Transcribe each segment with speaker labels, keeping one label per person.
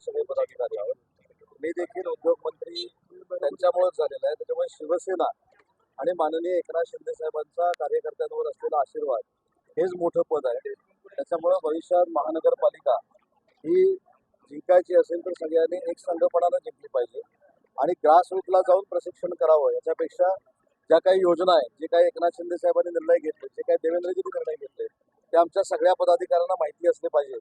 Speaker 1: सगळे पदाधिकारी आहोत मी देखील उद्योगमंत्री त्यांच्यामुळेच झालेला आहे. त्याच्यामुळे शिवसेना आणि माननीय एकनाथ शिंदे साहेबांचा कार्यकर्त्यांवर असलेला आशीर्वाद हेच मोठं पद आहे. त्याच्यामुळं भविष्यात महानगरपालिका ही जिंकायची असेल तर सगळ्यांनी एक संघपणानं जिंकली पाहिजे आणि ग्रासरूटला जाऊन प्रशिक्षण करावं याच्यापेक्षा ज्या काही योजना आहेत जे काही एकनाथ शिंदे साहेबांनी निर्णय घेतले जे काही देवेंद्रजींनी निर्णय घेतले ते आमच्या सगळ्या पदाधिकाऱ्यांना माहिती असले पाहिजे.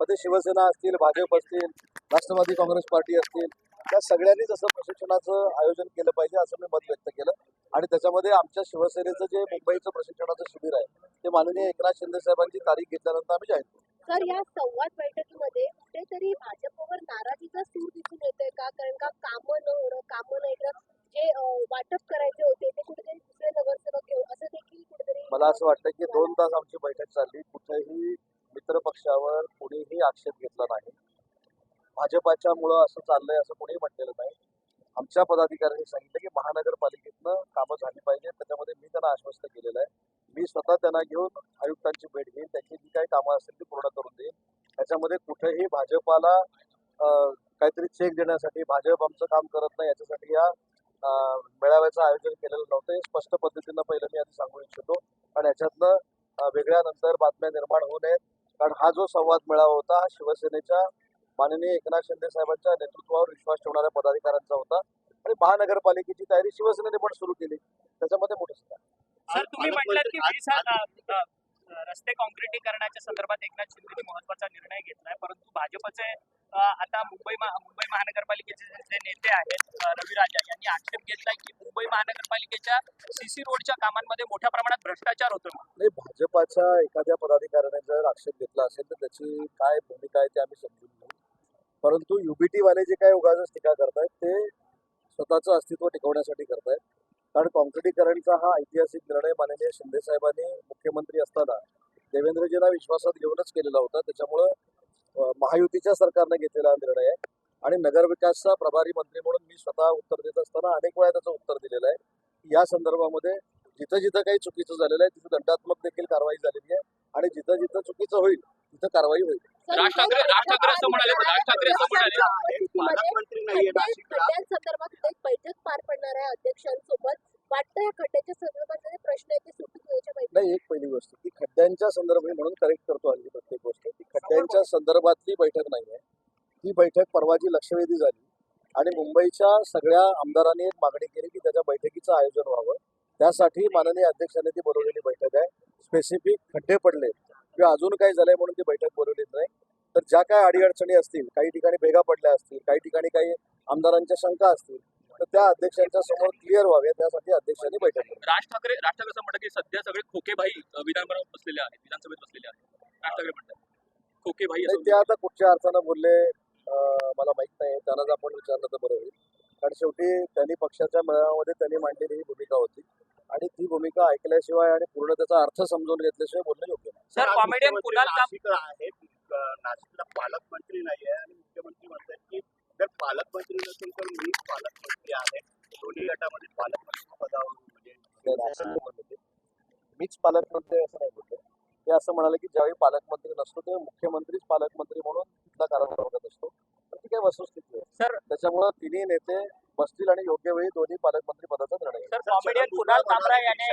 Speaker 1: ते शिवसेना असतील भाजप असतील राष्ट्रवादी काँग्रेस पार्टी असतील त्या सगळ्यांनी जसं प्रशिक्षणाचं आयोजन केलं पाहिजे असं मी मत व्यक्त केलं. आणि त्याच्यामध्ये आमच्या शिवसेनेचं जे मुंबईचं प्रशिक्षणाचं शिबिर आहे ते माननीय एकनाथ शिंदे साहेबांची तारीख घेतल्यानंतर आम्ही जाहीर.
Speaker 2: तर या संवाद बैठकीमध्ये कुठेतरी भाजपवर नाराजीचा सूर दिसून येतोय का? कारण का कामं न होणं कामं नाही तर जे वाटप करायचे होते ते कुठेतरी दुसरे नगरसेवक घेऊ असं देखील कुठेतरी
Speaker 1: मला असं वाटतं की दोन तास आमची बैठक चालली. कुठेही मित्र पक्षावर कोणीही आक्षेप घेतला नाही. भाजपाच्या मुळं असं चाललंय असं कोणीही म्हटलेलं नाही. आमच्या पदाधिकाऱ्यांनी सांगितलं की महानगरपालिकेतनं कामं झाली पाहिजेत. त्याच्यामध्ये मी त्यांना आश्वस्त केलेलं आहे. मी स्वतः त्यांना घेऊन आयुक्तांची भेट घेईन. त्याची जी काही कामं असतील ती पूर्ण करून देईन. त्याच्यामध्ये कुठेही भाजपाला काहीतरी चेक देण्यासाठी भाजप आमचं काम करत नाही याच्यासाठी या मेळाव्याचं आयोजन केलेलं नव्हतं. हे स्पष्ट पद्धतीनं पहिलं मी आधी सांगू इच्छितो. आणि याच्यातनं वेगळ्यानंतर वेगळ्या नंतर बातम्या निर्माण होऊ नयेत. कारण हा जो संवाद मेळावा होता हा शिवसेनेच्या माननीय एकनाथ शिंदे साहेबांच्या नेतृत्वावर विश्वास ठेवणाऱ्या पदाधिकाऱ्यांचा होता आणि महानगरपालिकेची तयारी शिवसेनेने पण सुरू केली. त्याच्यामध्ये मोठं
Speaker 3: रस्ते काँक्रिटीकरणाच्या संदर्भात एकनाथ शिंदेनी महत्त्वाचा निर्णय घेतलाय परंतु भाजपचे आता मुंबई महा- मुंबई महानगरपालिकेचे जे- नेते आहेत रवी राजा यांनी आक्षेप घेतलाय की मुंबई महानगरपालिकेच्या सीसी रोडच्या कामांमध्ये मोठ्या प्रमाणात भ्रष्टाचार होतो
Speaker 1: नाही भाजपाच्या एखाद्या पदाधिकाऱ्याने जर आक्षेप घेतला असेल तर त्याची काय भूमिका आहे ते आम्ही समजून घेऊ. परंतु युबीटी वाले जे काय उगाच टीका करतायत ते स्वतःचं अस्तित्व टिकवण्यासाठी करतायत. कारण कॉन्क्रिटीकरणचा हा ऐतिहासिक निर्णय माननीय शिंदे साहेबांनी मुख्यमंत्री असताना देवेंद्रजींना विश्वासात घेऊनच केलेला होता. त्याच्यामुळं महायुतीच्या सरकारनं घेतलेला निर्णय आहे. आणि नगरविकासचा प्रभारी मंत्री म्हणून मी स्वतः उत्तर देत असताना अनेक वेळा त्याचं उत्तर दिलेलं आहे. की या संदर्भामध्ये जिथं जिथं काही चुकीचं झालेलं आहे तिथं दंडात्मक देखील कारवाई झालेली आहे. आणि जिथं जिथं चुकीचं होईल तिथं कारवाई होईल.
Speaker 3: राज ठाकरे- राज ठाकरे असं म्हणाले, राज ठाकरे असं म्हणाले.
Speaker 2: खड्ड्यांसंदर्भात एक बैठक पार पडणार आहे अध्यक्षांसोबत. वाटतं या खड्ड्याच्या संदर्भात प्रश्न आहेत ते सुटून
Speaker 1: नाही एक पहिली गोष्ट. की खड्ड्यांच्या संदर्भात म्हणून करेक्ट करतो हल्ली प्रत्येक गोष्ट. खड्ड्यांच्या संदर्भातली बैठक नाही आहे ती बैठक परवाची लक्षवेधी झाली आणि मुंबईच्या सगळ्या आमदारांनी एक मागणी केली की त्याच्या बैठकीचं आयोजन व्हावं. त्यासाठी माननीय अध्यक्षांनी ती बोलवलेली बैठक आहे. स्पेसिफिक खड्डे पडले किंवा अजून काही झालंय म्हणून ती बैठक बोलवलेली नाही. तर ज्या काय अडीअडचणी असतील काही ठिकाणी भेगा पडल्या असतील काही ठिकाणी काही आमदारांच्या शंका असतील तर त्या अध्यक्षांच्या समोर क्लिअर व्हाव्या त्यासाठी अध्यक्षांनी बैठक बोलवली.
Speaker 3: राज ठाकरे राज ठाकरे असं म्हणतात की सध्या सगळे खोकेभाई अ, विधानभवनात बसलेले आहेत विधानसभेत बसलेले आहेत. राज ठाकरे म्हणतात.
Speaker 1: नाही
Speaker 3: असं
Speaker 1: ते आता कुठच्या अर्थानं बोलले अं, मला माहीत नाही त्यांनाच आपण विचारलं तर बरं होईल. कारण शेवटी त्यांनी पक्षाच्या मेळाव्यामध्ये त्यांनी मांडलेली ही भूमिका होती. आणि ती भूमिका ऐकल्याशिवाय आणि पूर्ण त्याचा अर्थ समजून घेतल्याशिवाय बोलणं योग्य नाही.
Speaker 3: सर कॉमेडियन कुणाल काम
Speaker 4: नाशिकला आहेत. अं, नाशिकला पालकमंत्री नाहीये आणि मुख्यमंत्री म्हणतात की जर पालकमंत्री नसेल तर मीच पालकमंत्री आहे. दोन्ही गटामध्ये पालकमंत्री पदावर म्हणजे
Speaker 1: नाही, असं नाही. मीच पालकमंत्री आहे असं नाही ते असं म्हणाले की ज्यावेळी पालकमंत्री नसतो तेव्हा मुख्यमंत्रीच पालकमंत्री म्हणून तिथला कारभार बघत असतो. तर ती काय वस्तुस्थिती आहे?
Speaker 3: सर
Speaker 1: त्याच्यामुळं तिन्ही नेते बसतील आणि योग्य वेळी दोन्ही पालकमंत्री पदाचा निर्णय.
Speaker 3: सर कॉमेडियन कुणाल कामरा याने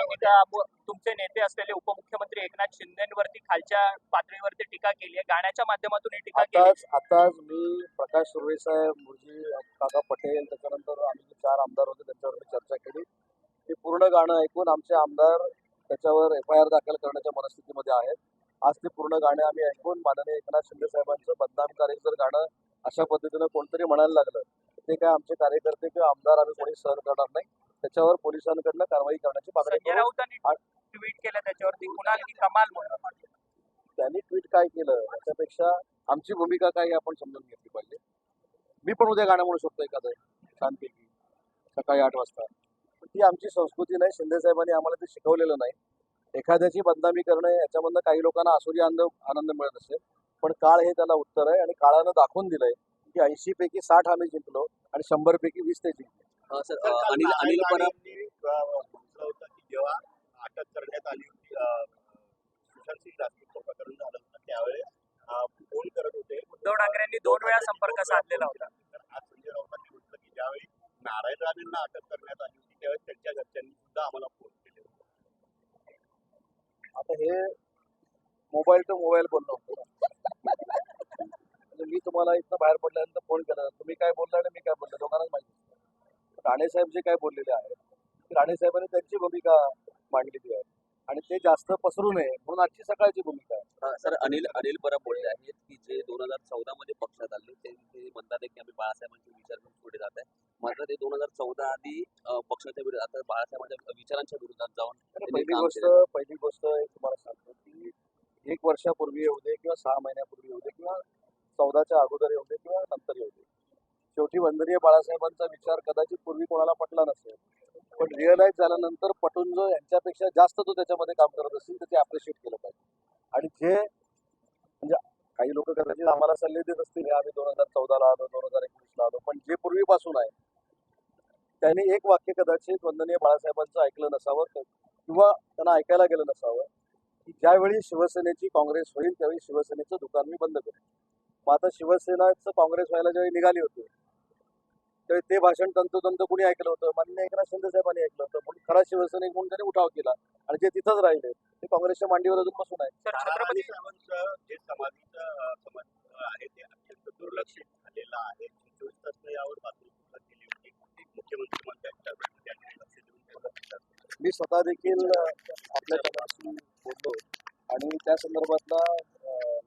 Speaker 3: तुमचे नेते असलेले उपमुख्यमंत्री एकनाथ शिंदेवरती खालच्या पातळीवरती टीका केली आहे. गाण्याच्या माध्यमातून ही टीका केली
Speaker 1: आताच आताच मी प्रकाश सुर्वे साहेब मुरजी काका पटेल त्याच्यानंतर आम्ही जे चार आमदार होते त्यांच्यावर मी चर्चा केली. ते पूर्ण गाणं ऐकून आमचे आमदार त्याच्यावर एफ आय आर दाखल करण्याच्या मनस्थितीमध्ये आहेत आज ते पूर्ण गाणे आम्ही ऐकून माननीय एकनाथ शिंदे साहेबांचं बदनामकारी जर गाणं अशा पद्धतीनं कोणतरी म्हणायला लागलं ते काय आमचे कार्यकर्ते किंवा आमदार आम्ही कोणी सहन करणार नाही. त्याच्यावर पोलिसांकडनं कारवाई करण्याची मागणी
Speaker 3: ट्विट केलं त्याच्यावरती कुणाल की कमाल म्हणून.
Speaker 1: त्यांनी ट्विट काय केलं? त्याच्यापेक्षा आमची भूमिका काय आपण समजून घेतली पाहिजे. मी पण उद्या गाणं म्हणू शकतो एखादं छानपैकी. सकाळी आठ वाजता. ती आमची संस्कृती नाही. शिंदे साहेबांनी आम्हाला ते शिकवलेलं नाही. एखाद्याची बदनामी करणं याच्यामधनं काही लोकांना आसुरी आनंद आनंद मिळत असेल. पण काळ हे त्याला उत्तर आहे आणि काळानं दाखवून दिलंय की ऐंशी पैकी साठ आम्ही जिंकलो आणि शंभर पैकी वीस ते जिंकले.
Speaker 5: अनिल अनिल परब
Speaker 4: होतं की जेव्हा अटक करण्यात आली होती सुशांत सिंग राजपूतचं प्रकरण झालं होतं त्यावेळेस फोन करत होते.
Speaker 3: उद्धव ठाकरेंनी दोन वेळा संपर्क साधलेला होता.
Speaker 4: तर आज संजय राऊतांनी म्हटलं की ज्यावेळी नारायण राणेंना अटक करण्यात आली त्यांच्या घरच्यांनी सुद्धा आम्हाला फोन केले होते.
Speaker 1: आता हे मोबाईल टू मोबाईल. म्हणजे मी तुम्हाला इथनं बाहेर पडल्यानंतर फोन केला. तुम्ही काय बोलला आणि मी काय बोललो? दोघांनाच माहिती राणेसाहेब जे काय बोललेले आहेत ते राणेसाहेबांनी त्यांची भूमिका मांडलेली आहे. आणि ते जास्त पसरू नये म्हणून आजची सकाळची भूमिका आहे.
Speaker 5: हा, सर अनिल अनिल परब बोलले आहेत की जे दोन हजार चौदा मध्ये पक्षात आले ते म्हणतात की आम्ही बाळासाहेबांचे विचार घेऊन पुढे जात आहे. मात्र ते दोन हजार चौदा आधी पक्षाच्या विरोधात आता बाळासाहेबांच्या विचारांच्या विरोधात जाऊन
Speaker 1: तर पहिली गोष्ट. पहिली गोष्ट एक तुम्हाला सांगतो की एक वर्षापूर्वी येऊ दे किंवा सहा महिन्यापूर्वी येऊ दे किंवा चौदाच्या अगोदर येऊ दे किंवा नंतर येऊ दे. शेवटी वंदनीय बाळासाहेबांचा विचार कदाचित पूर्वी कोणाला पटला नसेल. पण रिअलाइज झाल्यानंतर पटून जो यांच्यापेक्षा जास्त तो त्याच्यामध्ये काम करत असेल त्याचे अप्रिशिएट केलं पाहिजे. आणि जे म्हणजे काही लोक कदाचित आम्हाला सल्ले देत असतील हे आम्ही दोन हजार चौदाला आलो दोन हजार एकोणीसला आलो. पण जे पूर्वीपासून आहे त्यांनी एक वाक्य कदाचित वंदनीय बाळासाहेबांचं ऐकलं नसावं क- किंवा त्यांना ऐकायला गेलं नसावं की ज्यावेळी शिवसेनेची काँग्रेस होईल त्यावेळी शिवसेनेचं दुकान मी बंद करेन. मग आता शिवसेनाचं काँग्रेस व्हायला ज्यावेळी निघाली होती त्यावेळी ते भाषण तंतोतंत कुणी ऐकलं होतं? मान्य एकनाथ शिंदे साहेबांनी ऐकलं होतं. म्हणून खरा शिवसैनिक म्हणून त्यांनी उठाव केला. आणि जे तिथंच राहिले ते काँग्रेसच्या मांडीवर अजून बसून आहेत.
Speaker 3: छत्रपती
Speaker 4: साहेबांचं जे समाज आहे ते अत्यंत दुर्लक्षित झालेलं आहे. चोवीस तास यावर बातमी मुख्यमंत्री म्हणतात त्यांनी लक्ष देऊन.
Speaker 1: मी स्वतः देखील आपल्या सगळ्यांशी बोललो आणि त्या संदर्भातला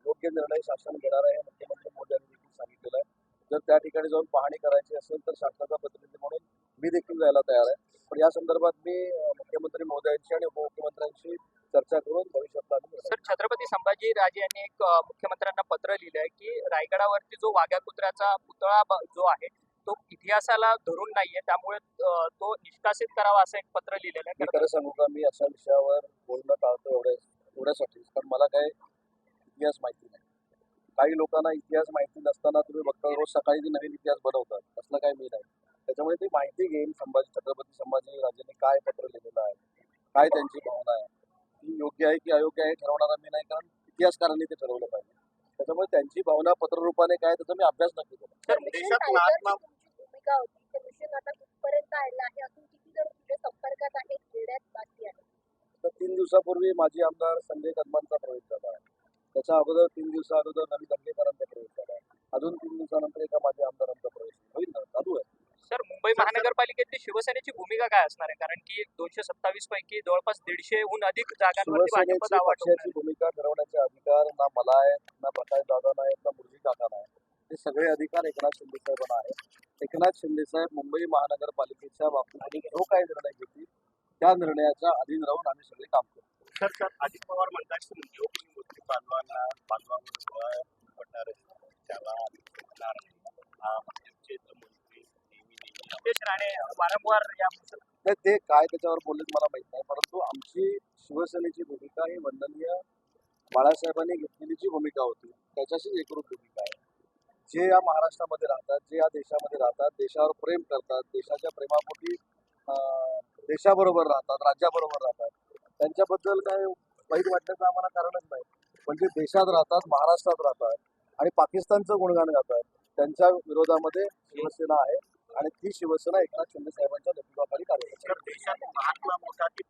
Speaker 1: योग्य निर्णय शासन घेणार आहे मुख्यमंत्री मोदी यांनी देखील सांगितलेलं आहे जर त्या ठिकाणी जाऊन पाहणी करायची असेल तर शासनाचा प्रतिनिधी म्हणून मी देखील जायला तयार आहे पण या संदर्भात मी मुख्यमंत्री महोदयांशी आणि उपमुख्यमंत्र्यांशी चर्चा करून भविष्यातला
Speaker 3: सर छत्रपती संभाजी राजे यांनी एक मुख्यमंत्र्यांना पत्र लिहिलं आहे की रायगडावरती जो वाघ्या कुत्र्याचा पुतळा ब- जो आहे इतिहासाला धरून नाहीये. त्यामुळे तो निष्कासित करावा असं एक पत्र लिहिलेलं आहे. खरं
Speaker 1: सांगू का मी अशा विषयावर बोलणं टाळतो एवढ्या एवढ्यासाठी कारण मला काय इतिहास माहिती नाही. काही लोकांना इतिहास माहिती नसताना तुम्ही बघता रोज सकाळी ते नवीन इतिहास बनवतात. तसलं काय मी नाही. त्याच्यामुळे ती माहिती घेईन संभाजी छत्रपती संभाजी राजेंनी काय पत्र लिहिलेलं आहे काय त्यांची भावना आहे. ती योग्य आहे की अयोग्य आहे ठरवणारा मी नाही कारण इतिहासकारांनी ते ठरवलं पाहिजे. त्याच्यामुळे त्यांची भावना पत्ररूपाने काय त्याचा मी अभ्यास नक्की करेन.
Speaker 2: भूमिका होती तर मिशन आता कुठपर्यंत आलेलं आहे. अजून किती जण तुझ्या संपर्कात आहेत खेड्यात बाकी आहे
Speaker 1: तर तीन दिवसापूर्वी माजी आमदार संजय कदमांचा प्रवेश झाला. आहे त्याच्या अगोदर तीन दिवसा अगोदर नवी दंगेकरांचा प्रवेश झाला. आहे अजून तीन दिवसानंतर एका माजी आमदारांचा प्रवेश होईल. ना? चालू आहे.
Speaker 3: सर मुंबई महानगरपालिकेतली शिवसेनेची भूमिका काय असणार आहे? कारण की दोनशे सत्तावीस पैकी जवळपास दीडशेहून अधिक जागांवरती भाजप
Speaker 1: शिवसेनेची
Speaker 3: दावा ठोकणार
Speaker 1: पक्षाची भूमिका ठरवण्याचे अधिकार ना मला आहेत ना प्रकाश दादा आहेत ना मुरजी काका आहेत हे सगळे अधिकार एकनाथ शिंदे साहेबांना आहेत. एकनाथ शिंदे साहेब मुंबई महानगरपालिकेच्या बाबतीत जो काही निर्णय घेतील त्या निर्णयाच्या अधीन राहून आम्ही सगळे काम करू
Speaker 4: सर सर अजित पवार म्हणतात की योगी मुस्लिम बांधवांना बांधवांवर पडणार त्याला होणार नाही. आमचे जो मंत्री नेहमी नेहमी
Speaker 3: नितेश राणे वारंवार या
Speaker 1: ते काय त्याच्यावर बोललेत मला माहीत नाही परंतु आमची शिवसेनेची भूमिका ही वंदनीय बाळासाहेबांनी घेतलेली जी भूमिका होती त्याच्याशी एकरूप भूमिका आहे. जे या महाराष्ट्रामध्ये राहतात जे या देशामध्ये राहतात देशावर प्रेम करतात देशाच्या प्रेमापोटी देशाबरोबर राहतात राज्याबरोबर राहतात त्यांच्याबद्दल काय वाईट वाटण्याचं आम्हाला कारणच नाही. पण जे देशात राहतात महाराष्ट्रात राहतात आणि पाकिस्तानचं गुणगान गातात त्यांच्या विरोधामध्ये शिवसेना आहे आणि ती शिवसेना एकनाथ शिंदे साहेबांच्या नेतृत्वाखाली कार्यरत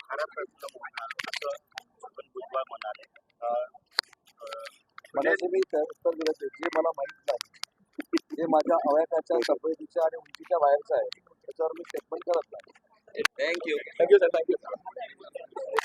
Speaker 4: भारत रत्न
Speaker 1: मी उत्तर दिलं जे मला माहीत अवयकाच्या तब्येतीच्या आणि उंचीच्या बाहेरचं आहे. त्याच्यावर मी स्टेटमेंट करत नाही.
Speaker 5: Thank you
Speaker 1: thank you sir thank you